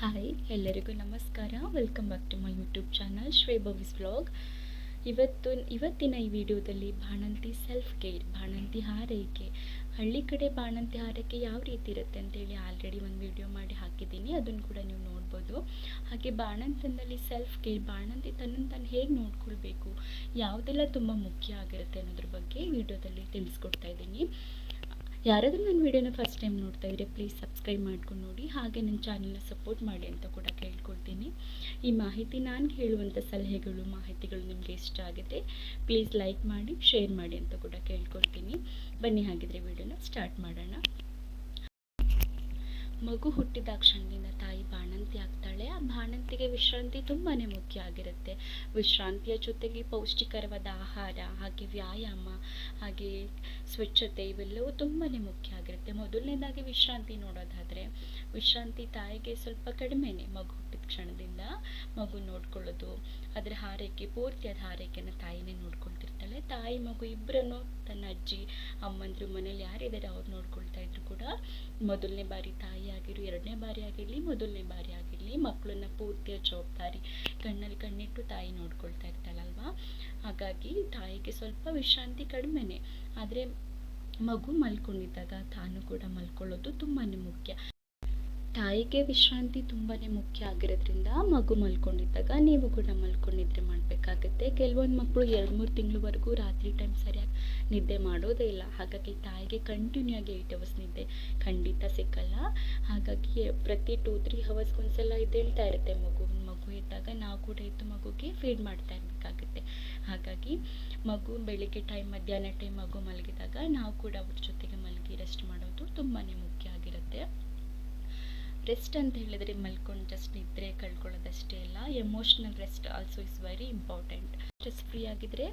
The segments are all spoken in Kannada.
ಹಾಯ್ ಎಲ್ಲರಿಗೂ ನಮಸ್ಕಾರ. Welcome back to my YouTube channel Bavi's vlog ಇವತ್ತು, ಇವತ್ತಿನ ಈ ವಿಡಿಯೋದಲ್ಲಿ ಬಾಣಂತಿ ಸೆಲ್ಫ್ ಕೇರ್ ಬಾಣಂತಿ ಹಾರೈಕೆ. ಹಳ್ಳಿ ಕಡೆ ಬಾಣಂತಿ ಹಾರೈಕೆ ಯಾವ ರೀತಿ ಇರುತ್ತೆ ಅಂತೇಳಿ ಆಲ್ರೆಡಿ ಒಂದು ವಿಡಿಯೋ ಮಾಡಿ ಹಾಕಿದ್ದೀನಿ. ಅದನ್ನು ಕೂಡ ನೀವು ನೋಡ್ಬೋದು. ಹಾಗೆ ಬಾಣಂತನಲ್ಲಿ ಸೆಲ್ಫ್ ಕೇರ್ ಬಾಣಂತಿ ತನ್ನನ್ನು ತಾನು ಹೇಗೆ ನೋಡ್ಕೊಳ್ಬೇಕು, ಯಾವುದೆಲ್ಲ ತುಂಬ ಮುಖ್ಯ ಆಗಿರುತ್ತೆ ಅನ್ನೋದ್ರ ಬಗ್ಗೆ ವಿಡಿಯೋದಲ್ಲಿ ತಿಳಿಸ್ಕೊಡ್ತಾ ಇದ್ದೀನಿ. ಯಾರಾದರೂ ನನ್ನ ವಿಡಿಯೋನ ಫಸ್ಟ್ ಟೈಮ್ ನೋಡ್ತಾ ಇದ್ದರೆ ಪ್ಲೀಸ್ ಸಬ್ಸ್ಕ್ರೈಬ್ ಮಾಡ್ಕೊಂಡು ನೋಡಿ. ಹಾಗೆ ನನ್ನ ಚಾನಲ್ನ ಸಪೋರ್ಟ್ ಮಾಡಿ ಅಂತ ಕೂಡ ಕೇಳ್ಕೊಳ್ತೀನಿ ಈ ಮಾಹಿತಿ ನಾನು ಹೇಳುವಂಥ ಸಲಹೆಗಳು, ಮಾಹಿತಿಗಳು ನಿಮಗೆ ಇಷ್ಟ ಆಗುತ್ತೆ ಪ್ಲೀಸ್ ಲೈಕ್ ಮಾಡಿ ಶೇರ್ ಮಾಡಿ ಅಂತ ಕೂಡ ಕೇಳ್ಕೊಳ್ತೀನಿ ಬನ್ನಿ ಹಾಗಿದ್ರೆ ವಿಡಿಯೋನ ಸ್ಟಾರ್ಟ್ ಮಾಡೋಣ. ಮಗು ಹುಟ್ಟಿದ ಕ್ಷಣದಿಂದ ತಾಯಿ ಬಾಣಂತಿ ಆಗ್ತಾಳೆ. ಆ ಬಾಣಂತಿಗೆ ವಿಶ್ರಾಂತಿ ತುಂಬಾ ಮುಖ್ಯ ಆಗಿರುತ್ತೆ. ವಿಶ್ರಾಂತಿಯ ಜೊತೆಗೆ ಪೌಷ್ಟಿಕರವಾದ ಆಹಾರ, ಹಾಗೆ ವ್ಯಾಯಾಮ, ಹಾಗೆ ಸ್ವಚ್ಛತೆ ಇವೆಲ್ಲವೂ ತುಂಬಾ ಮುಖ್ಯ ಆಗಿರುತ್ತೆ. ಮೊದಲನೇದಾಗಿ ವಿಶ್ರಾಂತಿ ನೋಡೋದಾದರೆ, ವಿಶ್ರಾಂತಿ ತಾಯಿಗೆ ಸ್ವಲ್ಪ ಕಡಿಮೆನೆ ಮಗು ಹುಟ್ಟಿದ ಕ್ಷಣದಿಂದ ಮಗು ನೋಡ್ಕೊಳ್ಳೋದು, ಅದರ ಹಾರೈಕೆ, ಪೂರ್ತಿಯಾದ ಹಾರೈಕೆನ ತಾಯಿನೇ ನೋಡ್ಕೊಳ್ತಿರ್ತಾಳೆ ತಾಯಿ ಮಗು ಇಬ್ಬರನ್ನು ತನ್ನ ಅಜ್ಜಿ, ಅಮ್ಮಂದ್ರು ಮನೇಲಿ ಯಾರಿದ್ದಾರೆ ಅವ್ರು ನೋಡ್ಕೊಳ್ತಾ ಇದ್ರು ಕೂಡ ಮೊದಲನೇ ಬಾರಿ ತಾಯಿ ಆಗಿರು ಎರಡನೇ ಬಾರಿ ಆಗಿರಲಿ, ಮೊದಲನೇ ಬಾರಿ ಆಗಿರಲಿ ಮಕ್ಕಳನ್ನ ಪೂರ್ತಿಯ ಜವಾಬ್ದಾರಿ ಕಣ್ಣಲ್ಲಿ ಕಣ್ಣಿಟ್ಟು ತಾಯಿ ನೋಡ್ಕೊಳ್ತಾ ಇರ್ತಾಳಲ್ವಾ? ಹಾಗಾಗಿ ತಾಯಿಗೆ ಸ್ವಲ್ಪ ವಿಶ್ರಾಂತಿ ಕಡಿಮೆನೆ. ಆದರೆ ಮಗು ಮಲ್ಕೊಂಡಿದ್ದಾಗ ತಾನು ಕೂಡ ಮಲ್ಕೊಳ್ಳೋದು ತುಂಬಾ ಮುಖ್ಯ. ತಾಯಿಗೆ ವಿಶ್ರಾಂತಿ ತುಂಬಾ ಮುಖ್ಯ ಆಗಿರೋದ್ರಿಂದ ಮಗು ಮಲ್ಕೊಂಡಿದ್ದಾಗ ನೀವು ಕೂಡ ಮಲ್ಕೊಂಡಿದ್ರೆ ಮಾಡಬೇಕಾಗುತ್ತೆ. ಕೆಲವೊಂದು ಮಕ್ಕಳು ಎರಡು ಮೂರು ತಿಂಗಳವರೆಗೂ ರಾತ್ರಿ ಟೈಮ್ ಸರಿಯಾಗಿ ನಿದ್ದೆ ಮಾಡೋದೇ ಇಲ್ಲ. ಹಾಗಾಗಿ ತಾಯಿಗೆ ಕಂಟಿನ್ಯೂ ಆಗಿ ಏಯ್ಟ್ ಅವರ್ಸ್ ನಿದ್ದೆ ಖಂಡಿತ ಸಿಕ್ಕಲ್ಲ. ಹಾಗಾಗಿ ಪ್ರತಿ ಟೂ ತ್ರೀ ಹವರ್ಸ್ಗೆ ಒಂದ್ಸಲ ಇದೇಳ್ತಾ ಇರುತ್ತೆ ಮಗು. ಮಗು ಇದ್ದಾಗ ನಾವು ಕೂಡ ಇದ್ದು ಮಗುಗೆ ಫೀಡ್ ಮಾಡ್ತಾ ಇರಬೇಕಾಗುತ್ತೆ. ಹಾಗಾಗಿ ಮಗು ಬೆಳಿಗ್ಗೆ ಟೈಮ್ ಮಧ್ಯಾಹ್ನ ಟೈಮ್ ಮಗು ಮಲಗಿದಾಗ ನಾವು ಕೂಡ ಅವ್ರ ಜೊತೆಗೆ ಮಲಗಿ ರೆಸ್ಟ್ ಮಾಡೋದು ತುಂಬಾ ಮುಖ್ಯ ಆಗಿರುತ್ತೆ. ರೆಸ್ಟ್ ಅಂತ ಹೇಳಿದರೆ ಮಲ್ಕೊಂಡು ಜಸ್ಟ್ ನಿದ್ರೆ ಕಳ್ಕೊಳ್ಳೋದಷ್ಟೇ ಅಲ್ಲ emotional rest also is very important stress free ಆಗಿದ್ದರೆ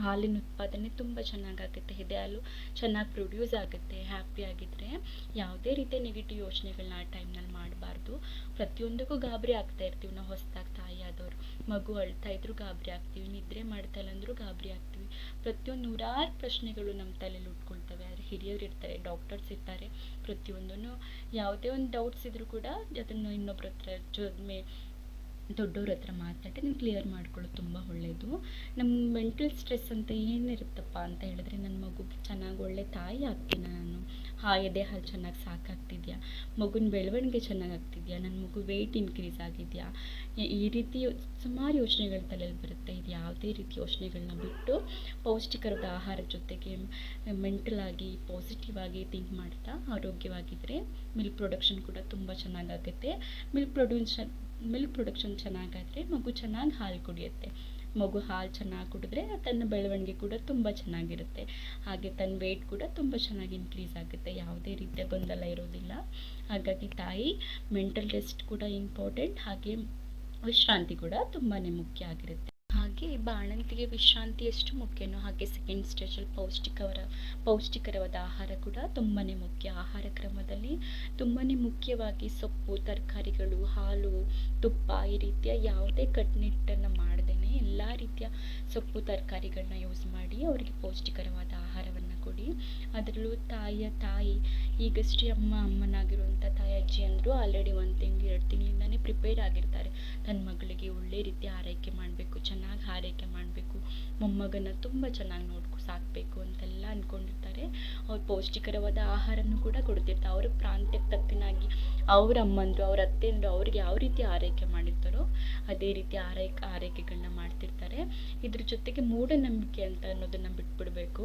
ಹಾಲಿನ ಉತ್ಪಾದನೆ ತುಂಬ ಚೆನ್ನಾಗಾಗುತ್ತೆ ಎದೆ ಹಾಲು ಚೆನ್ನಾಗಿ ಪ್ರೊಡ್ಯೂಸ್ ಆಗುತ್ತೆ ಹ್ಯಾಪಿ ಆಗಿದ್ದರೆ ಯಾವುದೇ ರೀತಿಯ ನೆಗೆಟಿವ್ ಯೋಚನೆಗಳನ್ನ ಆ ಟೈಮ್ನಲ್ಲಿ ಮಾಡಬಾರ್ದು. ಪ್ರತಿಯೊಂದಕ್ಕೂ ಗಾಬರಿ ಆಗ್ತಾ ಇರ್ತೀವಿ, ನಾವು ಹೊಸದಾಗಿ ತಾಯಿ ಆದವರು ಮಗು ಅಳ್ತಾ ಇದ್ರು ಗಾಬರಿ ಆಗ್ತೀವಿ, ನಿದ್ರೆ ಮಾಡ್ತಾ ಇಲ್ಲ ಅಂದರೂ ಗಾಬರಿ ಆಗ್ತೀವಿ. ಪ್ರತಿಯೊಂದು ನೂರಾರು ಪ್ರಶ್ನೆಗಳು ನಮ್ಮ ತಲೆಯಲ್ಲಿ ಉಟ್ಕೊಳ್ತವೆ ಹಿರಿಯರು ಇರ್ತಾರೆ ಡಾಕ್ಟರ್ಸ್ ಇರ್ತಾರೆ ಪ್ರತಿಯೊಂದೂ ಯಾವುದೇ ಒಂದು ಡೌಟ್ಸ್ ಇದ್ದರೂ ಕೂಡ ಅದನ್ನು ಇನ್ನೊಬ್ರ ಹತ್ರ ಜೊದ್ಮೆ ದೊಡ್ಡವ್ರ ಹತ್ರ ಮಾತಾಡಿ ನೀವು ಕ್ಲಿಯರ್ ಮಾಡ್ಕೊಳ್ಳೋದು ತುಂಬ ಒಳ್ಳೆಯದು ನಮ್ಮ ಮೆಂಟಲ್ ಸ್ಟ್ರೆಸ್ ಅಂತ ಏನಿರುತ್ತಪ್ಪ ಅಂತ ಹೇಳಿದ್ರೆ ನನ್ನ ಮಗು ಚೆನ್ನಾಗಿ ಒಳ್ಳೆ ತಾಯಿ ಆಗ್ತೀನ ನಾನು. ಹಾ ಎದೆ ಹಾಲು ಚೆನ್ನಾಗಿ ಸಾಕಾಗ್ತಿದ್ಯಾ? ಮಗುನ ಬೆಳವಣಿಗೆ ಚೆನ್ನಾಗಿ ಆಗ್ತಿದ್ಯಾ? ನನ್ನ ಮಗು ವೆಯ್ಟ್ ಇನ್ಕ್ರೀಸ್ ಆಗಿದೆಯಾ? ಈ ರೀತಿ ಸುಮಾರು ಯೋಚನೆಗಳ ತಲೆಯಲ್ಲಿ ಬರುತ್ತೆ. ಇದು ಯಾವುದೇ ರೀತಿ ಯೋಚನೆಗಳನ್ನ ಬಿಟ್ಟು ಪೌಷ್ಟಿಕರದ ಆಹಾರ ಜೊತೆಗೆ ಮೆಂಟಲ್ ಪಾಸಿಟಿವ್ ಆಗಿ ಥಿಂಕ್ ಮಾಡ್ತಾ ಆರೋಗ್ಯವಾಗಿದ್ದರೆ ಮಿಲ್ಕ್ ಪ್ರೊಡಕ್ಷನ್ ಕೂಡ ತುಂಬ ಚೆನ್ನಾಗಾಗುತ್ತೆ ಮಿಲ್ಕ್ ಪ್ರೊಡ್ಯೂಷನ್ ಮಿಲ್ಕ್ ಪ್ರೊಡಕ್ಷನ್ ಚೆನ್ನಾಗಾದರೆ ಮಗು ಚೆನ್ನಾಗಿ ಹಾಲು ಕುಡಿಯುತ್ತೆ. ಮಗು ಹಾಲು ಚೆನ್ನಾಗಿ ಕುಡಿದ್ರೆ ತನ್ನ ಬೆಳವಣಿಗೆ ಕೂಡ ತುಂಬ ಚೆನ್ನಾಗಿರುತ್ತೆ. ಹಾಗೆ ತನ್ನ ವೇಟ್ ಕೂಡ ತುಂಬ ಚೆನ್ನಾಗಿ ಇನ್ಕ್ರೀಸ್ ಆಗುತ್ತೆ. ಯಾವುದೇ ರೀತಿಯ ಗೊಂದಲ ಇರೋದಿಲ್ಲ. ಹಾಗಾಗಿ ತಾಯಿ ಮೆಂಟಲ್ ರೆಸ್ಟ್ ಕೂಡ ಇಂಪಾರ್ಟೆಂಟ್ ಹಾಗೆ ವಿಶ್ರಾಂತಿ ಕೂಡ ತುಂಬಾ ಮುಖ್ಯ ಆಗಿರುತ್ತೆ. ಹಾಗೆ ಬಾಣಂತಿಗೆ ವಿಶ್ರಾಂತಿ ಎಷ್ಟು ಮುಖ್ಯನೋ ಹಾಗೆ ಸೆಕೆಂಡ್ ಸ್ಟೇಜಲ್ಲಿ ಪೌಷ್ಟಿಕವರ, ಪೌಷ್ಟಿಕರವಾದ ಆಹಾರ ಕೂಡ ತುಂಬಾ ಮುಖ್ಯ. ಆಹಾರ ಕ್ರಮದಲ್ಲಿ ತುಂಬಾ ಮುಖ್ಯವಾಗಿ ಸೊಪ್ಪು, ತರಕಾರಿಗಳು, ಹಾಲು, ತುಪ್ಪ ಈ ರೀತಿಯ ಯಾವುದೇ ಕಟ್ನಿಟ್ಟನ್ನು ಮಾಡದೇನೆ ಎಲ್ಲ ರೀತಿಯ ಸೊಪ್ಪು, ತರಕಾರಿಗಳನ್ನ ಯೂಸ್ ಮಾಡಿ ಅವರಿಗೆ ಪೌಷ್ಟಿಕರವಾದ ಆಹಾರವನ್ನು ಕೊಡಿ. ಅದರಲ್ಲೂ ತಾಯಿಯ ತಾಯಿ, ಈಗಷ್ಟೇ ಅಮ್ಮ ಅಮ್ಮನಾಗಿರುವಂಥ ತಾಯಿ, ಅಜ್ಜಿ ಅಂದರು ಆಲ್ರೆಡಿ ಒಂದು ತಿಂಗಳು, ಎರಡು ತಿಂಗಳಿಂದನೇ ಪ್ರಿಪೇರ್ ಆಗಿರ್ತಾರೆ. ತನ್ನ ಮಗಳಿಗೆ ಒಳ್ಳೆ ರೀತಿ ಆರೈಕೆ ಮಾಡಬೇಕು, ಚೆನ್ನಾಗಿ ಆರೈಕೆ ಮಾಡಬೇಕು. ಮೊಮ್ಮಗನ ತುಂಬ ಚೆನ್ನಾಗಿ ನೋಡ್ಕೊ, ಸಾಕಬೇಕು ಅಂತೆಲ್ಲ ಅಂದ್ಕೊಂಡಿರ್ತಾರೆ ಅವ್ರು ಪೌಷ್ಟಿಕರವಾದ ಆಹಾರನೂ ಕೂಡ ಕೊಡ್ತಿರ್ತಾರೆ. ಅವ್ರ ಪ್ರಾಂತ್ಯಕ್ಕೆ ತಕ್ಕನಾಗಿ ಅವ್ರ ಅಮ್ಮಂದರು ಅವ್ರ ಅತ್ತೆಂದರು ಅವ್ರಿಗೆ ಯಾವ ರೀತಿ ಆರೈಕೆ ಮಾಡಿರ್ತಾರೋ ಅದೇ ರೀತಿ ಆರೈಕೆ ಆರೈಕೆಗಳನ್ನ ಮಾಡ್ತಿರ್ತಾರೆ. ಇದ್ರ ಜೊತೆಗೆ ಮೂಢನಂಬಿಕೆ ಅಂತ ಅನ್ನೋದನ್ನು ಬಿಟ್ಬಿಡಬೇಕು.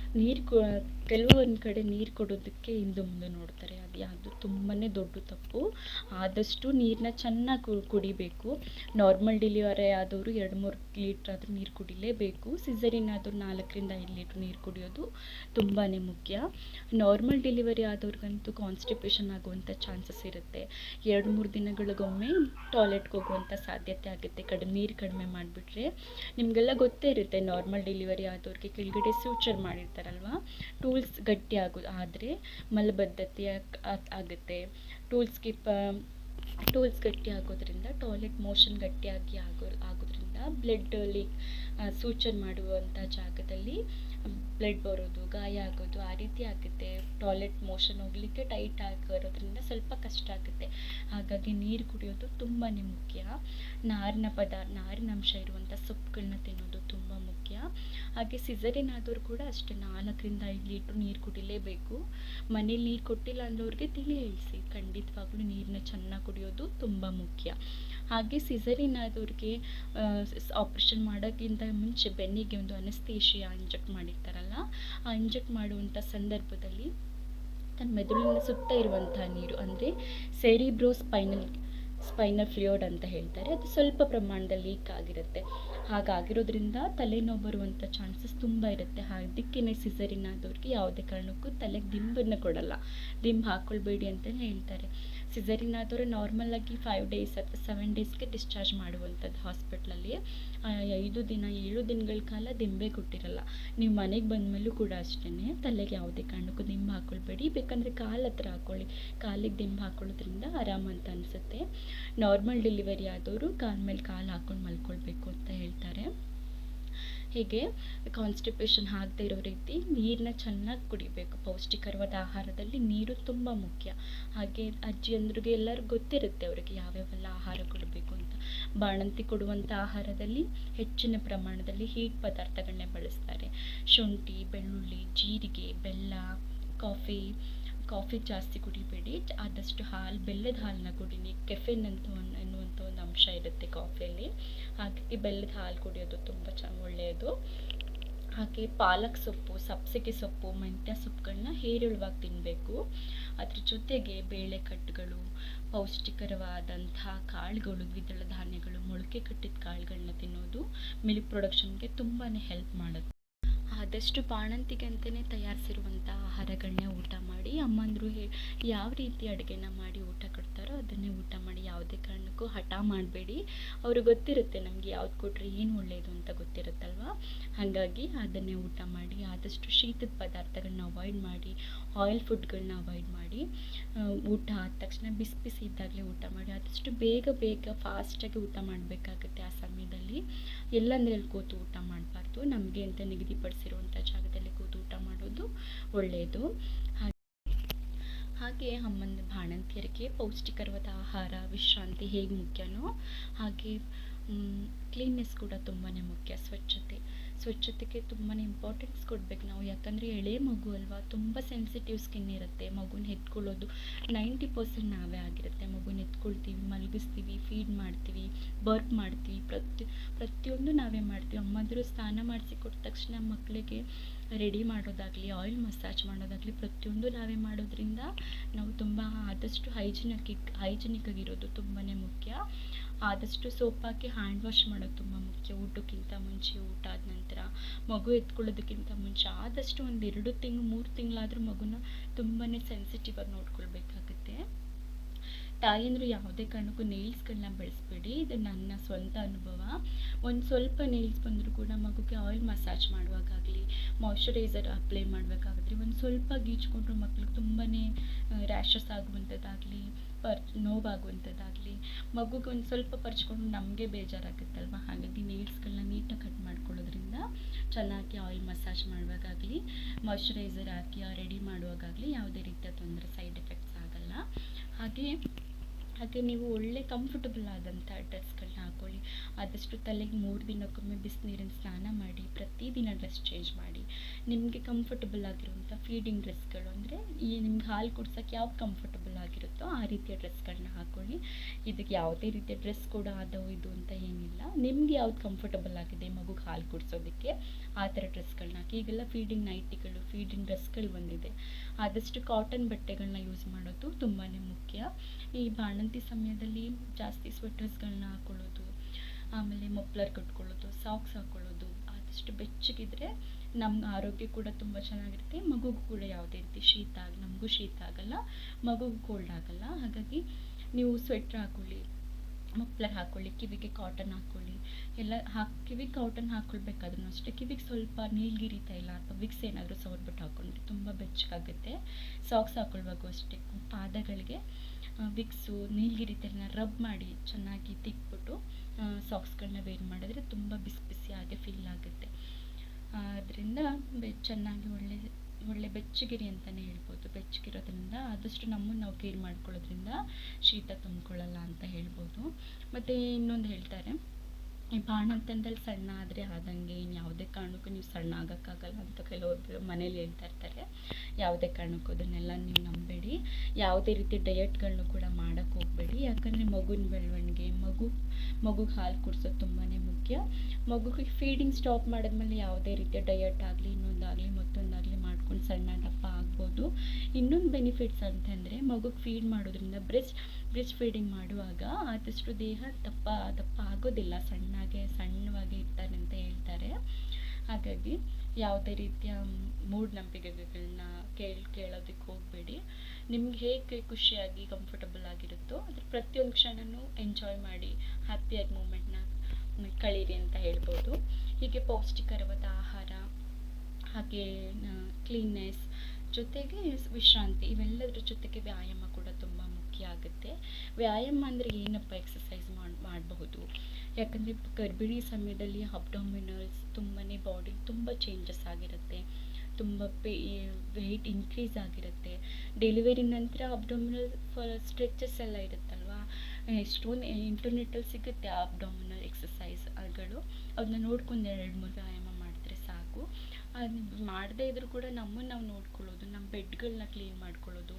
ನೀರು ಕೊ, ಕೆಲವೊಂದು ಕಡೆ ನೀರು ಕೊಡೋದಕ್ಕೆ ಹಿಂದೆ ಮುಂದೆ ನೋಡ್ತಾರೆ. ಅದು ಯಾವುದು ತುಂಬಾ ದೊಡ್ಡ ತಪ್ಪು. ಆದಷ್ಟು ನೀರನ್ನ ಚೆನ್ನಾಗಿ ಕುಡಿಬೇಕು. ನಾರ್ಮಲ್ ಡೆಲಿವರಿ ಆದವರು ಎರಡು ಮೂರು ಲೀಟ್ರ್ ಆದರೂ ನೀರು ಕುಡಿಲೇಬೇಕು. ಸಿಸರಿನ್ ಆದವ್ರು ನಾಲ್ಕರಿಂದ ಐದು ಲೀಟ್ರ್ ನೀರು ಕುಡಿಯೋದು ತುಂಬಾ ಮುಖ್ಯ. ನಾರ್ಮಲ್ ಡೆಲಿವರಿ ಆದವ್ರಿಗಂತೂ ಕಾನ್ಸ್ಟಿಪೇಷನ್ ಆಗುವಂಥ ಚಾನ್ಸಸ್ ಇರುತ್ತೆ. ಎರಡು ಮೂರು ದಿನಗಳಿಗೊಮ್ಮೆ ಟಾಯ್ಲೆಟ್ಗೆ ಹೋಗುವಂಥ ಸಾಧ್ಯತೆ ಆಗುತ್ತೆ. ಕಡಿಮೆ, ನೀರು ಕಡಿಮೆ ಮಾಡಿಬಿಟ್ರೆ ನಿಮಗೆಲ್ಲ ಗೊತ್ತೇ ಇರುತ್ತೆ ನಾರ್ಮಲ್ ಡೆಲಿವರಿ ಆದವ್ರಿಗೆ. ಕೆಳಗಡೆ ಸೂಚರ್ ಮಾಡಿರ್ತಾರಲ್ವ ಟೂಲ್ಸ್ ಗಟ್ಟಿ ಆಗು ಆದರೆ ಮಲಬದ್ಧತೆ ಆಗುತ್ತೆ. ಟೂಲ್ಸ್ ಕಿಪ್ ಟೂಲ್ಸ್ ಗಟ್ಟಿ ಆಗೋದ್ರಿಂದ, ಟಾಯ್ಲೆಟ್ ಮೋಷನ್ ಗಟ್ಟಿಯಾಗಿ ಆಗೋ ಆಗೋದ್ರಿಂದ, ಬ್ಲಡ್ ಲೀಕ್ ಸೂಚನೆ ಮಾಡುವಂಥ ಜಾಗದಲ್ಲಿ ಬ್ಲಡ್ ಬರೋದು, ಗಾಯ ಆಗೋದು, ಆ ರೀತಿ ಆಗುತ್ತೆ. ಟಾಯ್ಲೆಟ್ ಮೋಷನ್ ಹೋಗಲಿಕ್ಕೆ ಟೈಟ್ ಆಗಿರೋದ್ರಿಂದ ಸ್ವಲ್ಪ ಕಷ್ಟ ಆಗುತ್ತೆ. ಹಾಗಾಗಿ ನೀರು ಕುಡಿಯೋದು ತುಂಬಾ ಮುಖ್ಯ. ನಾರಿನ ಪದ ನಾರಿನಂಶ ಇರುವಂಥ ಸೊಪ್ಪುಗಳನ್ನ ತಿನ್ನೋದು ತುಂಬ ಮುಖ್ಯ. ಹಾಗೆ ಸಿಸರಿನ್ ಆದವ್ರು ಕೂಡ ಅಷ್ಟೇ, ನಾಲ್ಕರಿಂದ ಐದು ಲೀಟ್ರ್ ನೀರು ಕುಡಿಲೇಬೇಕು. ಮನೇಲಿ ನೀರು ಕೊಟ್ಟಿಲ್ಲ ಅಂದವ್ರಿಗೆ ತಿಳಿ ಇಳಿಸಿ ಖಂಡಿತವಾಗ್ಲೂ ನೀರನ್ನ ಚೆನ್ನಾಗಿ ಕುಡಿಯೋದು ತುಂಬ ಮುಖ್ಯ. ಹಾಗೆ ಸಿಸರಿನ್ ಆದವ್ರಿಗೆ ಆಪ್ರೇಷನ್ ಮಾಡೋಕ್ಕಿಂತ ಮುಂಚೆ ಬೆನ್ನಿಗೆ ಒಂದು ಅನಸ್ತೇಶಿಯಾ ಇಂಜೆಕ್ಟ್ ಮಾಡಿರ್ತಾರಲ್ಲ ಆ ಇಂಜೆಕ್ಟ್ ಮಾಡುವಂಥ ಸಂದರ್ಭದಲ್ಲಿ ತನ್ನ ಮೆದುಳಿನ ಸುತ್ತ ಇರುವಂಥ ನೀರು ಅಂದರೆ ಸೆರಿಬ್ರೋ ಸ್ಪೈನಲ್ ಸ್ಪೈನಲ್ ಫ್ಲೂಯಿಡ್ ಅಂತ ಹೇಳ್ತಾರೆ. ಅದು ಸ್ವಲ್ಪ ಪ್ರಮಾಣದಲ್ಲಿ ಲೀಕ್ ಆಗಿರುತ್ತೆ. ಹಾಗಾಗಿರೋದ್ರಿಂದ ತಲೆನೋವು ಬರುವಂಥ ಚಾನ್ಸಸ್ ತುಂಬ ಇರುತ್ತೆ. ಅದಕ್ಕೇ ಸಿಸರಿನ್ ಆದವ್ರಿಗೆ ಯಾವುದೇ ಕಾರಣಕ್ಕೂ ತಲೆಗೆ ದಿಂಬನ್ನು ಕೊಡಲ್ಲ. ದಿಂಬು ಹಾಕ್ಕೊಳ್ಬೇಡಿ ಅಂತಲೇ ಹೇಳ್ತಾರೆ. ಸಿಸರಿನ್ ಆದವರು ನಾರ್ಮಲಾಗಿ ಫೈವ್ ಡೇಸ್ ಅಥವಾ ಸೆವೆನ್ ಡೇಸ್ಗೆ ಡಿಸ್ಚಾರ್ಜ್ ಮಾಡುವಂಥದ್ದು ಹಾಸ್ಪಿಟ್ಲಲ್ಲಿ ಐದು ದಿನ, ಏಳು ದಿನಗಳ ಕಾಲ ದಿಂಬೆ ಕೊಟ್ಟಿರಲ್ಲ. ನೀವು ಮನೆಗೆ ಬಂದಮೇಲೂ ಕೂಡ ಅಷ್ಟೇ ತಲೆಗೆ ಯಾವುದೇ ಕಾರಣಕ್ಕೂ ದಿಂಬು ಹಾಕ್ಕೊಳ್ಬೇಡಿ ಬೇಕಂದರೆ ಕಾಲು ಹತ್ರ ಹಾಕ್ಕೊಳ್ಳಿ ಕಾಲಿಗೆ ದಿಂಬು ಹಾಕ್ಕೊಳ್ಳೋದ್ರಿಂದ ಆರಾಮ ಅಂತ ಅನಿಸುತ್ತೆ. ನಾರ್ಮಲ್ ಡೆಲಿವರಿ ಆದವರು ಕಾಲ ಮೇಲೆ ಕಾಲು ಹಾಕ್ಕೊಂಡು ಮಲ್ಕೊಳ್ಬೇಕು ಅಂತ ಹೇಳ್ತಾರೆ. ಹೀಗೆ ಕಾನ್ಸ್ಟಿಪೇಷನ್ ಆಗದೆ ಇರೋ ರೀತಿ ನೀರನ್ನ ಚೆನ್ನಾಗಿ ಕುಡಿಬೇಕು. ಪೌಷ್ಟಿಕರವಾದ ಆಹಾರದಲ್ಲಿ ನೀರು ತುಂಬ ಮುಖ್ಯ. ಹಾಗೆ ಅಜ್ಜಿಯಂದ್ರಿಗೆ ಎಲ್ಲರೂ ಗೊತ್ತಿರುತ್ತೆ ಅವರಿಗೆ ಯಾವ್ಯಾವೆಲ್ಲ ಆಹಾರ ಕೊಡಬೇಕು ಅಂತ. ಬಾಣಂತಿ ಕೊಡುವಂಥ ಆಹಾರದಲ್ಲಿ ಹೆಚ್ಚಿನ ಪ್ರಮಾಣದಲ್ಲಿ ಹೀಟ್ ಪದಾರ್ಥಗಳನ್ನೇ ಬಳಸ್ತಾರೆ. ಶುಂಠಿ, ಬೆಳ್ಳುಳ್ಳಿ, ಜೀರಿಗೆ, ಬೆಲ್ಲ ಕಾಫಿ ಕಾಫಿ ಜಾಸ್ತಿ ಕುಡಿಬೇಡಿ. ಆದಷ್ಟು ಹಾಲು, ಬೆಲ್ಲದ ಹಾಲನ್ನ ಕುಡೀರಿ ಕೆಫೆನ್ ಅಂತ ಒಂದು ಎನ್ನುವಂಥ ಒಂದು ಅಂಶ ಇರುತ್ತೆ ಕಾಫಿಯಲ್ಲಿ. ಹಾಗಾಗಿ ಬೆಲ್ಲದ ಹಾಲು ಕುಡಿಯೋದು ತುಂಬ ಚ ಒಳ್ಳೆಯದು. ಹಾಗೆ ಪಾಲಕ್ ಸೊಪ್ಪು ಸಬ್ಸಿಗೆ ಸೊಪ್ಪು, ಮೆಂತ್ಯ ಸೊಪ್ಪುಗಳನ್ನ ಹೇರಳವಾಗಿ ತಿನ್ನಬೇಕು ಅದ್ರ ಜೊತೆಗೆ ಬೇಳೆಕಟ್ಟುಗಳು, ಪೌಷ್ಟಿಕರವಾದಂಥ ಕಾಳುಗಳು, ದ್ವಿದಳ ಧಾನ್ಯಗಳು, ಮೊಳಕೆ ಕಟ್ಟಿದ ಕಾಳುಗಳನ್ನ ತಿನ್ನೋದು ಮಿಲ್ಕ್ ಪ್ರೊಡಕ್ಷನ್ಗೆ ತುಂಬಾ ಹೆಲ್ಪ್ ಮಾಡುತ್ತೆ. ಆದಷ್ಟು ಬಾಣಂತಿಗೆ ಅಂತಲೇ ತಯಾರಿಸಿರುವಂಥ ಆಹಾರಗಳನ್ನೇ ಊಟ ಮಾಡಿ, ಅಮ್ಮಂದಿರು ಹೇ, ಯಾವ ರೀತಿ ಅಡುಗೆನ ಮಾಡಿ ಊಟ ಕೊಡ್ತಾರೋ ಅದನ್ನೇ ಊಟ ಮಾಡಿ, ಯಾವುದೇ ಕಾರಣಕ್ಕೂ ಹಠ ಮಾಡಬೇಡಿ. ಅವ್ರಿಗೆ ಗೊತ್ತಿರುತ್ತೆ ನಮಗೆ ಯಾವ್ದು ಕೊಟ್ಟರೆ ಏನು ಒಳ್ಳೆಯದು ಅಂತ ಗೊತ್ತಿರುತ್ತಲ್ವ? ಹಾಗಾಗಿ ಅದನ್ನೇ ಊಟ ಮಾಡಿ, ಆದಷ್ಟು ಶೀತದ ಪದಾರ್ಥಗಳನ್ನ ಅವಾಯ್ಡ್ ಮಾಡಿ ಆಯಿಲ್ ಫುಡ್ಗಳನ್ನ ಅವಾಯ್ಡ್ ಮಾಡಿ ಊಟ ಆದ ತಕ್ಷಣ ಬಿಸಿ ಬಿಸಿ ಇದ್ದಾಗಲೇ ಊಟ ಮಾಡಿ, ಆದಷ್ಟು ಬೇಗ ಬೇಗ ಫಾಸ್ಟಾಗಿ ಊಟ ಮಾಡಬೇಕಾಗುತ್ತೆ ಆ ಸಮಯದಲ್ಲಿ. ಎಲ್ಲಂದ್ರೆ ಅಲ್ಲಿ ಕೂತು ಊಟ ಮಾಡಬಾರ್ದು, ನಮಗೆ ಅಂತ ನಿಗದಿಪಡಿಸಿರುವಂಥ ಜಾಗದಲ್ಲಿ ಕೂತು ಊಟ ಮಾಡೋದು ಒಳ್ಳೆಯದು. ಹಾಗೆ ಅಮ್ಮನ ಬಾಣಂತಿಯರಿಗೆ ಪೌಷ್ಟಿಕರವಾದ ಆಹಾರ, ವಿಶ್ರಾಂತಿ ಹೇಗೆ ಮುಖ್ಯನೋ ಹಾಗೆ ಕ್ಲೀನ್ನೆಸ್ ಕೂಡ ತುಂಬಾ ಮುಖ್ಯ. ಸ್ವಚ್ಛತೆ. ಸ್ವಚ್ಛತೆಗೆ ತುಂಬಾ ಇಂಪಾರ್ಟೆನ್ಸ್ ಕೊಡ್ಬೇಕು. ನಾವು ಯಾಕಂದರೆ ಎಳೆ ಮಗು ಅಲ್ವಾ, ತುಂಬ ಸೆನ್ಸಿಟಿವ್ ಸ್ಕಿನ್ ಇರುತ್ತೆ. ಮಗುನ ಎತ್ಕೊಳ್ಳೋದು ನೈಂಟಿ ಪರ್ಸೆಂಟ್ ನಾವೇ ಆಗಿರುತ್ತೆ. ಮಗುನ ಎತ್ಕೊಳ್ತೀವಿ ಮಲಗಿಸ್ತೀವಿ ಫೀಡ್ ಮಾಡ್ತೀವಿ ಬರ್ಕ್ ಮಾಡ್ತೀವಿ. ಪ್ರತಿ ಪ್ರತಿಯೊಂದು ನಾವೇ ಮಾಡ್ತೀವಿ. ಅಮ್ಮಂದಿರು ಸ್ನಾನ ಮಾಡಿಸಿ ಕೊಟ್ಟ ತಕ್ಷಣ ಮಕ್ಕಳಿಗೆ ರೆಡಿ ಮಾಡೋದಾಗಲಿ ಆಯಿಲ್ ಮಸಾಜ್ ಮಾಡೋದಾಗಲಿ ಪ್ರತಿಯೊಂದು ನಾವೇ ಮಾಡೋದ್ರಿಂದ ನಾವು ತುಂಬ ಆದಷ್ಟು ಹೈಜಿನಿಕ್ ಹೈಜಿನಿಕ್ ಆಗಿರೋದು ತುಂಬಾ ಮುಖ್ಯ. ಆದಷ್ಟು ಸೋಪ್ ಹಾಕಿ ಹ್ಯಾಂಡ್ ವಾಶ್ ಮಾಡೋದು ತುಂಬ ಮುಖ್ಯ. ಊಟಕ್ಕಿಂತ ಮುಂಚೆ ಊಟ ಆದ ನಂತರ ಮಗು ಎತ್ಕೊಳ್ಳೋದಕ್ಕಿಂತ ಮುಂಚೆ ಆದಷ್ಟು ಒಂದು ಎರಡು ತಿಂಗಳು ಮೂರು ತಿಂಗಳಾದರೂ ಮಗುನ ತುಂಬಾ ಸೆನ್ಸಿಟಿವ್ ಆಗಿ ನೋಡ್ಕೊಳ್ಬೇಕಾಗುತ್ತೆ. ತಾಯಂದಿರು ಯಾವುದೇ ಕಾರಣಕ್ಕೂ ನೇಲ್ಸ್ಗಳನ್ನ ಬಳಸ್ಬೇಡಿ. ಇದು ನನ್ನ ಸ್ವಂತ ಅನುಭವ. ಒಂದು ಸ್ವಲ್ಪ ನೇಲ್ಸ್ ಬಂದರೂ ಕೂಡ ಮಗುಗೆ ಆಯಿಲ್ ಮಸಾಜ್ ಮಾಡುವಾಗಲಿ ಮಾಯ್ಶ್ಚರೈಸರ್ ಅಪ್ಲೈ ಮಾಡಬೇಕಾಗುತ್ತೆ ಒಂದು ಸ್ವಲ್ಪ ಗೀಚ್ಕೊಂಡ್ರೂ ಮಕ್ಳಿಗೆ ತುಂಬಾ ರ್ಯಾಷಸ್ ಆಗುವಂಥದ್ದಾಗಲಿ ಪರ್ ನೋವಾಗುವಂಥದ್ದಾಗಲಿ, ಮಗುಗೆ ಒಂದು ಸ್ವಲ್ಪ ಪರ್ಚ್ಕೊಂಡು ನಮಗೆ ಬೇಜಾರಾಗುತ್ತಲ್ವ? ಹಾಗಾಗಿ ನೇಲ್ಸ್ಗಳನ್ನ ನೀಟಾಗಿ ಕಟ್ ಮಾಡ್ಕೊಳ್ಳೋದ್ರಿಂದ ಚೆನ್ನಾಗಿ ಆಯಿಲ್ ಮಸಾಜ್ ಮಾಡುವಾಗಲಿ ಮಾಯ್ಶ್ಚರೈಸರ್ ಹಾಕಿ ರೆಡಿ ಮಾಡುವಾಗಲಿ ಯಾವುದೇ ರೀತಿಯ ತೊಂದರೆ ಸೈಡ್ ಎಫೆಕ್ಟ್ಸ್ ಆಗಲ್ಲ. ಹಾಗೆ ಹಾಗೆ ನೀವು ಒಳ್ಳೆ ಕಂಫರ್ಟಬಲ್ ಆದಂಥ ಡ್ರೆಸ್ಗಳನ್ನ ಹಾಕ್ಕೊಳ್ಳಿ ಆದಷ್ಟು ತಲೆಗೆ ಮೂರು ದಿನಕ್ಕೊಮ್ಮೆ ಬಿಸಿನೀರಿನ ಸ್ನಾನ ಮಾಡಿ, ಪ್ರತಿದಿನ ಡ್ರೆಸ್ ಚೇಂಜ್ ಮಾಡಿ. ನಿಮಗೆ ಕಂಫರ್ಟಬಲ್ ಆಗಿರುವಂಥ ಫೀಡಿಂಗ್ ಡ್ರೆಸ್ಗಳು ಅಂದರೆ ಈ ನಿಮ್ಗೆ ಹಾಲು ಕುಡ್ಸೋಕ್ಕೆ ಯಾವ ಕಂಫರ್ಟಬಲ್ ಆಗಿರುತ್ತೋ ಆ ರೀತಿಯ ಡ್ರೆಸ್ಗಳನ್ನ ಹಾಕ್ಕೊಳ್ಳಿ ಇದಕ್ಕೆ ಯಾವುದೇ ರೀತಿಯ ಡ್ರೆಸ್ ಕೂಡ ಆದವು ಇದು ಅಂತ ಏನಿಲ್ಲ. ನಿಮ್ಗೆ ಯಾವ್ದು ಕಂಫರ್ಟಬಲ್ ಆಗಿದೆ ಮಗುಗೆ ಹಾಲು ಕುಡಿಸೋದಕ್ಕೆ? ಆ ಥರ ಡ್ರೆಸ್ಗಳನ್ನ ಹಾಕಿ. ಈಗೆಲ್ಲ ಫೀಡಿಂಗ್ ನೈಟಿಗಳು ಫೀಡಿಂಗ್ ಡ್ರೆಸ್ಗಳು ಬಂದಿದೆ. ಆದಷ್ಟು ಕಾಟನ್ ಬಟ್ಟೆಗಳನ್ನ ಯೂಸ್ ಮಾಡೋದು ತುಂಬಾ ಮುಖ್ಯ. ಈ ಬಾಣಂತಿ ಸಮಯದಲ್ಲಿ ಜಾಸ್ತಿ ಸ್ವೆಟರ್ಸ್ಗಳನ್ನ ಹಾಕ್ಕೊಳ್ಳೋದು ಆಮೇಲೆ ಮಫ್ಲರ್ ಕಟ್ಕೊಳ್ಳೋದು ಸಾಕ್ಸ್ ಹಾಕ್ಕೊಳ್ಳೋದು ಆದಷ್ಟು ಬೆಚ್ಚಗಿದ್ರೆ ನಮ್ಮ ಆರೋಗ್ಯ ಕೂಡ ತುಂಬ ಚೆನ್ನಾಗಿರುತ್ತೆ. ಮಗುಗೂ ಕೂಡ ಯಾವುದೇ ರೀತಿ ಶೀತ ನಮಗೂ ಶೀತ ಆಗಲ್ಲ, ಮಗುಗೂ ಕೋಲ್ಡ್ ಆಗಲ್ಲ. ಹಾಗಾಗಿ ನೀವು ಸ್ವೆಟ್ರ್ ಹಾಕ್ಕೊಳ್ಳಿ ಮಫ್ಲರ್ ಹಾಕ್ಕೊಳ್ಳಿ ಕಿವಿಗೆ ಕಾಟನ್ ಹಾಕ್ಕೊಳ್ಳಿ ಎಲ್ಲ ಹಾಕಿ ಕಿವಿಗೆ ಕಾಟನ್ ಹಾಕ್ಕೊಳ್ಬೇಕಾದ್ರೂ ಅಷ್ಟೇ. ಕಿವಿಗೆ ಸ್ವಲ್ಪ ನೀಲಗಿರಿ ತೈಲ ಅಥವಾ ವಿಕ್ಸ್ ಏನಾದರೂ ಸವರ್ಬಿಟ್ಟು ಹಾಕ್ಕೊಂಡ್ರೆ ತುಂಬ ಬೆಚ್ಚಗಾಗುತ್ತೆ. ಸಾಕ್ಸ್ ಹಾಕ್ಕೊಳ್ಬೇಕು ಅಷ್ಟೇ. ಪಾದಗಳಿಗೆ ವಿಕ್ಸು ನೀಲಗಿರಿ ತೈಲನ ರಬ್ ಮಾಡಿ ಚೆನ್ನಾಗಿ ತಿಕ್ಬಿಟ್ಟು ಸಾಕ್ಸ್ಗಳನ್ನ ವೇರ್ ಮಾಡಿದ್ರೆ ತುಂಬ ಬಿಸಿ ಬಿಸಿಯಾಗಿ ಬೆ ಚೆನ್ನಾಗಿ ಒಳ್ಳೆ ಒಳ್ಳೆ ಬೆಚ್ಚಗಿರಿ ಅಂತಲೇ ಹೇಳ್ಬೋದು. ಬೆಚ್ಚಗಿರೋದ್ರಿಂದ ಆದಷ್ಟು ನಮ್ಮನ್ನು ನಾವು ಕೇರ್ ಮಾಡ್ಕೊಳ್ಳೋದ್ರಿಂದ ಶೀತ ತುಂಬಿಕೊಳ್ಳಲ್ಲ ಅಂತ ಹೇಳ್ಬೋದು. ಮತ್ತು ಇನ್ನೊಂದು ಹೇಳ್ತಾರೆ, ಈ ಬಾಣಂತನದಲ್ಲಿ ಸಣ್ಣ ಆದರೆ ಆದಂಗೆ ಇನ್ನು ಯಾವುದೇ ಕಾರಣಕ್ಕೂ ನೀವು ಸಣ್ಣ ಆಗೋಕ್ಕಾಗಲ್ಲ ಅಂತ ಕೆಲವೊಬ್ಬರು ಮನೇಲಿ ಹೇಳ್ತಾ ಇರ್ತಾರೆ. ಯಾವುದೇ ಕಾರಣಕ್ಕೂ ಅದನ್ನೆಲ್ಲ ನೀವು ನಂಬೇಡಿ. ಯಾವುದೇ ರೀತಿ ಡಯಟ್ಗಳನ್ನು ಕೂಡ ಮಾಡೋಕ್ಕೆ ಹೋಗಬೇಡಿ. ಯಾಕಂದರೆ ಮಗುನ ಬೆಳವಣಿಗೆ ಮಗು ಮಗುಗೆ ಹಾಲು ಕುಡ್ಸೋದು ತುಂಬಾ ಮುಖ್ಯ. ಮಗುಗೆ ಫೀಡಿಂಗ್ ಸ್ಟಾಪ್ ಮಾಡಿದ್ಮೇಲೆ ಯಾವುದೇ ರೀತಿಯ ಡಯಟ್ ಆಗಲಿ, ಇನ್ನೊಂದಾಗಲಿ, ಮತ್ತೊಂದಾಗಲಿ ಮಾಡ್ಕೊಂಡು ಸಣ್ಣ ದಪ್ಪ ಆಗ್ಬೋದು. ಇನ್ನೊಂದು ಬೆನಿಫಿಟ್ಸ್ ಅಂತಂದರೆ ಮಗುಗೆ ಫೀಡ್ ಮಾಡೋದ್ರಿಂದ ಬ್ರೆಸ್ಟ್ ಬ್ರೆಸ್ಟ್ ಫೀಡಿಂಗ್ ಮಾಡುವಾಗ ಆದಷ್ಟು ದೇಹ ದಪ್ಪ ದಪ್ಪ ಆಗೋದಿಲ್ಲ. ಸಣ್ಣಗೆ, ಸಣ್ಣವಾಗಿ ಇರ್ತಾರೆ ಅಂತ ಹೇಳ್ತಾರೆ. ಹಾಗಾಗಿ ಯಾವುದೇ ರೀತಿಯ ಮೂಢನಂಬಿಕೆಗಳನ್ನ ಕೇಳಿ, ಕೇಳೋದಕ್ಕೆ ಹೋಗಬೇಡಿ. ನಿಮ್ಗೆ ಹೇಗೆ ಖುಷಿಯಾಗಿ ಕಂಫರ್ಟಬಲ್ ಆಗಿರುತ್ತೋ ಅದ್ರ ಪ್ರತಿಯೊಂದು ಕ್ಷಣನೂ ಎಂಜಾಯ್ ಮಾಡಿ ಹ್ಯಾಪಿಯಾಗಿ ಮೂಮೆಂಟ್ನ ಕಳೀರಿ ಅಂತ ಹೇಳ್ಬೋದು. ಹೀಗೆ ಪೌಷ್ಟಿಕರವಾದ ಆಹಾರ, ಹಾಗೆ ಕ್ಲೀನ್ನೆಸ್ ಜೊತೆಗೆ ವಿಶ್ರಾಂತಿ ಇವೆಲ್ಲದರ ಜೊತೆಗೆ ವ್ಯಾಯಾಮ ಕೂಡ ತುಂಬ ಮುಖ್ಯ ಆಗುತ್ತೆ. ವ್ಯಾಯಾಮ ಅಂದರೆ ಏನಪ್ಪ ಎಕ್ಸಸೈಸ್ ಮಾಡಿ, ಮಾಡಬಹುದು? ಯಾಕಂದರೆ ಗರ್ಭಿಣಿ ಸಮಯದಲ್ಲಿ ಅಬ್ಡಾಮಿನಲ್ಸ್ ತುಂಬಾ ಬಾಡಿ ತುಂಬ ಚೇಂಜಸ್ ಆಗಿರುತ್ತೆ. ತುಂಬ ಪೇ ವೆಯ್ಟ್ ಇನ್ಕ್ರೀಸ್ ಆಗಿರುತ್ತೆ. ಡೆಲಿವರಿ ನಂತರ ಅಬ್ಡೊಮಿನಲ್ ಫಾರ್ ಸ್ಟ್ರೆಚಸ್ ಎಲ್ಲ ಇರುತ್ತಲ್ವಾ? ಎಷ್ಟೊಂದು ಇಂಟರ್ನೆಟ್ಟಲ್ಲಿ ಸಿಗುತ್ತೆ ಅಬ್ಡಾಮಿನಲ್ ಎಕ್ಸಸೈಸ್ಗಳು ಅದನ್ನ ನೋಡ್ಕೊಂಡು ಎರಡು ಮೂರು ವ್ಯಾಯಾಮ ಮಾಡಿದ್ರೆ ಸಾಕು. ಮಾಡದೇ ಇದ್ದರೂ ಕೂಡ ನಮ್ಮನ್ನು ನಾವು ನೋಡ್ಕೊಳ್ಳೋದು ನಮ್ಮ ಬೆಡ್ಗಳನ್ನ ಕ್ಲೀನ್ ಮಾಡ್ಕೊಳ್ಳೋದು.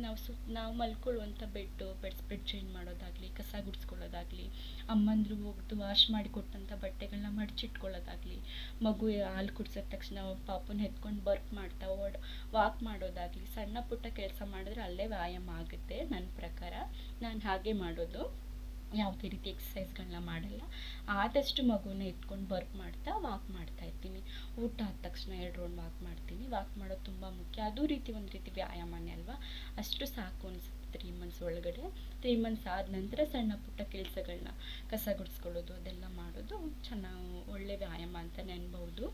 ನಾವು ಸು, ನಾವು ಮಲ್ಕೊಳ್ಳುವಂಥ ಬೆಡ್ಡು ಬೆಡ್ ಸ್ಪ್ರೆಡ್ ಚೇಂಜ್ ಮಾಡೋದಾಗಲಿ, ಕಸ ಗುಡಿಸ್ಕೊಳ್ಳೋದಾಗಲಿ, ಅಮ್ಮಂದಿರು ಒಗೆದು ವಾಶ್ ಮಾಡಿ ಕೊಟ್ಟಂಥ ಬಟ್ಟೆಗಳನ್ನ ಮಡಚಿಟ್ಕೊಳ್ಳೋದಾಗಲಿ, ಮಗು ಹಾಲು ಕುಡ್ಸಿದ ತಕ್ಷಣ ಪಾಪನ ಎತ್ಕೊಂಡು ಬರ್ಕ್ ಮಾಡ್ತಾ ಓಡ್, ವಾಕ್ ಮಾಡೋದಾಗಲಿ, ಸಣ್ಣ ಪುಟ್ಟ ಕೆಲಸ ಮಾಡಿದ್ರೆ ಅಲ್ಲೇ ವ್ಯಾಯಾಮ ಆಗುತ್ತೆ ನನ್ನ ಪ್ರಕಾರ. ನಾನು ಹಾಗೆ ಮಾಡೋದು. ಯಾವುದೇ ರೀತಿ ಎಕ್ಸಸೈಸ್ಗಳನ್ನ ಮಾಡಲ್ಲ. ಆದಷ್ಟು ಮಗುನ ಇಟ್ಕೊಂಡು ವರ್ಕ್ ಮಾಡ್ತಾ ವಾಕ್ ಮಾಡ್ತಾ ಇರ್ತೀನಿ. ಊಟ ಆದ ತಕ್ಷಣ ಎರಡು ರೌಂಡ್ ವಾಕ್ ಮಾಡ್ತೀನಿ. ವಾಕ್ ಮಾಡೋದು ತುಂಬ ಮುಖ್ಯ. ಅದು ರೀತಿ ಒಂದು ರೀತಿ ವ್ಯಾಯಾಮನೇ ಅಲ್ವಾ? ಅಷ್ಟು ಸಾಕು ಅನಿಸುತ್ತೆ ತ್ರೀ ಮಂತ್ಸ್ ಒಳಗಡೆ. ತ್ರೀ ಮಂತ್ಸ್ ಆದ ನಂತರ ಸಣ್ಣ ಪುಟ್ಟ ಕೆಲಸಗಳನ್ನ ಕಸ ಗುಡಿಸ್ಕೊಳ್ಳೋದು, ಅದೆಲ್ಲ ಮಾಡೋದು ಚೆನ್ನಾಗಿ ಒಳ್ಳೆ ವ್ಯಾಯಾಮ ಅಂತಲೇ ಅನ್ಬೋದು.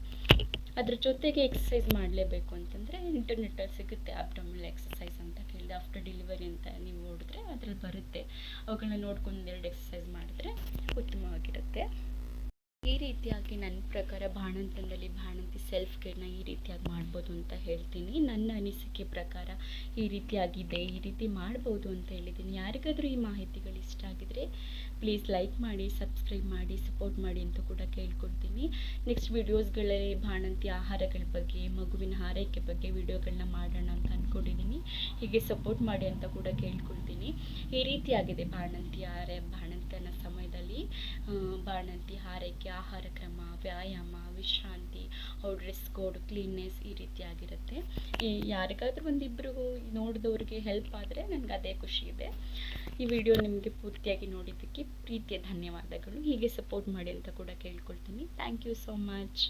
ಅದ್ರ ಜೊತೆಗೆ ಎಕ್ಸಸೈಸ್ ಮಾಡಲೇಬೇಕು ಅಂತಂದರೆ ಇಂಟರ್ನೆಟ್ಟಲ್ಲಿ ಸಿಗುತ್ತೆ ಅಬ್ಡಮಿನಲ್ ಎಕ್ಸಸೈಸ್ ಅಂತ ಕೇಳಿದೆ. ಆಫ್ಟರ್ ಡೆಲಿವರಿ ಅಂತ ನೀವು ನೋಡಿದ್ರೆ ಅದ್ರಲ್ಲಿ ಬರುತ್ತೆ. ಅವುಗಳನ್ನ ನೋಡ್ಕೊಂಡು ಎರಡು ಎಕ್ಸಸೈಸ್ ಮಾಡಿದ್ರೆ ಉತ್ತಮವಾಗಿರುತ್ತೆ. ಈ ರೀತಿಯಾಗಿ ನನ್ನ ಪ್ರಕಾರ ಬಾಣಂತನದಲ್ಲಿ ಬಾಣಂತಿ ಸೆಲ್ಫ್ ಕೇರ್ನ ಈ ರೀತಿಯಾಗಿ ಮಾಡ್ಬೋದು ಅಂತ ಹೇಳ್ತೀನಿ. ನನ್ನ ಅನಿಸಿಕೆ ಪ್ರಕಾರ ಈ ರೀತಿಯಾಗಿದೆ, ಈ ರೀತಿ ಮಾಡ್ಬೋದು ಅಂತ ಹೇಳಿದ್ದೀನಿ. ಯಾರಿಗಾದರೂ ಈ ಮಾಹಿತಿಗಳು ಇಷ್ಟ ಆಗಿದರೆ ಪ್ಲೀಸ್ ಲೈಕ್ ಮಾಡಿ ಸಬ್ಸ್ಕ್ರೈಬ್ ಮಾಡಿ ಸಪೋರ್ಟ್ ಮಾಡಿ ಅಂತ ಕೂಡ ಕೇಳ್ಕೊಡ್ತೀನಿ. ನೆಕ್ಸ್ಟ್ ವೀಡಿಯೋಸ್ಗಳಲ್ಲಿ ಬಾಣಂತಿ ಆಹಾರಗಳ ಬಗ್ಗೆ, ಮಗುವಿನ ಆರೈಕೆ ಬಗ್ಗೆ ವಿಡಿಯೋಗಳನ್ನ ಮಾಡೋಣ ಅಂತ ಅಂದ್ಕೊಂಡಿದ್ದೀನಿ ಹೀಗೆ ಸಪೋರ್ಟ್ ಮಾಡಿ ಅಂತ ಕೂಡ ಕೇಳ್ಕೊಳ್ತೀನಿ. ಈ ರೀತಿಯಾಗಿದೆ ಬಾಣಂತಿ ಆರ ಬಾಣಂತನ ಸಮಯದಲ್ಲಿ ಬಾಣಂತಿ ಆರೈಕೆ, ಆಹಾರ ಕ್ರಮ, ವ್ಯಾಯಾಮ ವಿಶ್ರಾಂತಿ, ಅವ್ರ ಡ್ರೆಸ್ ಕೋಡ್ ಕ್ಲೀನ್ನೆಸ್ ಈ ರೀತಿಯಾಗಿರುತ್ತೆ ಯಾರಿಗಾದ್ರೂ ಒಂದಿಬ್ಬರು ನೋಡಿದವ್ರಿಗೆ ಹೆಲ್ಪ್ ಆದರೆ ನನಗೆ ಅದೇ ಖುಷಿ ಇದೆ. ಈ ವಿಡಿಯೋ ನಿಮಗೆ ಪೂರ್ತಿಯಾಗಿ ನೋಡಿದ್ದಕ್ಕೆ ಪ್ರೀತಿಯ ಧನ್ಯವಾದಗಳು. ಹೀಗೆ ಸಪೋರ್ಟ್ ಮಾಡಿ ಅಂತ ಕೂಡ ಕೇಳ್ಕೊಳ್ತೀನಿ. Thank you so much